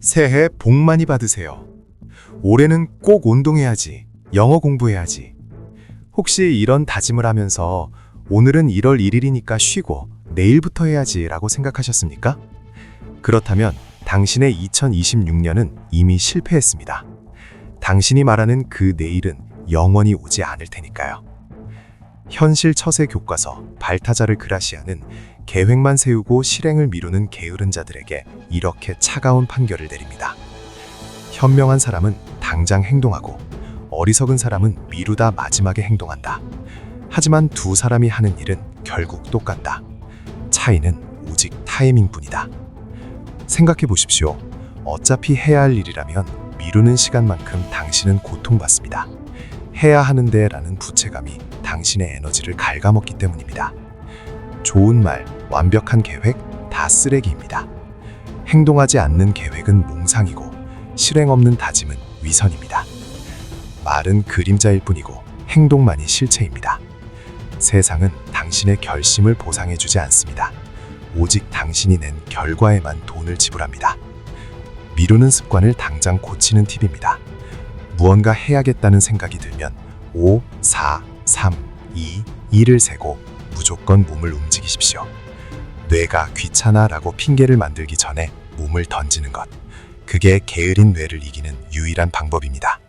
새해 복 많이 받으세요. 올해는 꼭 운동해야지. 영어 공부해야지. 혹시 이런 다짐을 하면서 오늘은 1월 1일이니까 쉬고 내일부터 해야지 라고 생각하셨습니까? 그렇다면 당신의 2026년은 이미 실패했습니다. 당신이 말하는 그 내일은 영원히 오지 않을 테니까요. 현실 처세 교과서 발타자를 그라시아는 계획만 세우고 실행을 미루는 게으른 자들에게 이렇게 차가운 판결을 내립니다. 현명한 사람은 당장 행동하고 어리석은 사람은 미루다 마지막에 행동한다. 하지만 두 사람이 하는 일은 결국 똑같다. 차이는 오직 타이밍뿐이다. 생각해 보십시오. 어차피 해야 할 일이라면 미루는 시간만큼 당신은 고통받습니다. 해야 하는데 라는 부채감이 당신의 에너지를 갉아먹기 때문입니다. 좋은 말, 완벽한 계획, 다 쓰레기입니다. 행동하지 않는 계획은 몽상이고 실행 없는 다짐은 위선입니다. 말은 그림자일 뿐이고 행동만이 실체입니다. 세상은 당신의 결심을 보상해주지 않습니다. 오직 당신이 낸 결과에만 돈을 지불합니다. 미루는 습관을 당장 고치는 팁입니다. 무언가 해야겠다는 생각이 들면 5, 4, 3, 2, 1을 세고 무조건 몸을 움직이십시오. 뇌가 귀찮아 라고 핑계를 만들기 전에 몸을 던지는 것. 그게 게으른 뇌를 이기는 유일한 방법입니다.